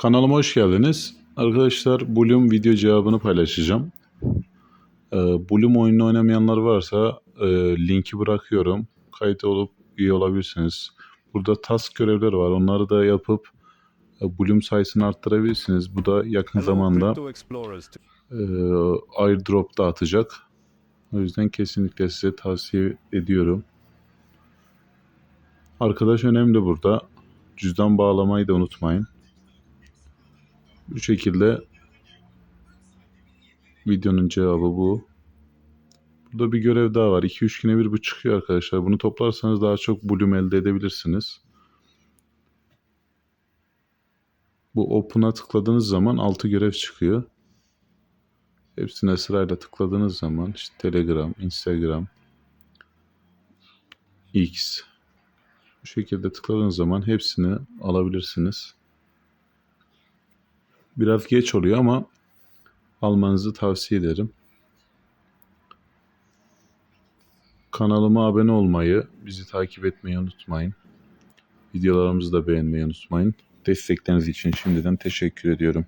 Kanalıma hoş geldiniz. Arkadaşlar Bloom video cevabını paylaşacağım. Ee, Bloom oyununu oynamayanlar varsa e, linki bırakıyorum. Kayıt olup üye olabilirsiniz. Burada task görevleri var. Onları da yapıp e, Bloom sayısını arttırabilirsiniz. Bu da yakın zamanda e, airdrop dağıtacak. O yüzden kesinlikle size tavsiye ediyorum. Arkadaş önemli burada. Cüzdan bağlamayı da unutmayın. Bu şekilde videonun cevabı bu. Burada bir görev daha var. 2-3 güne bir bu çıkıyor arkadaşlar. Bunu toplarsanız daha çok bloom elde edebilirsiniz. Bu Open'a tıkladığınız zaman 6 görev çıkıyor. Hepsine sırayla tıkladığınız zaman işte Telegram, Instagram, X bu şekilde tıkladığınız zaman hepsini alabilirsiniz. Biraz geç oluyor ama almanızı tavsiye ederim. Kanalıma abone olmayı, bizi takip etmeyi unutmayın. Videolarımızı da beğenmeyi unutmayın. Destekleriniz için şimdiden teşekkür ediyorum.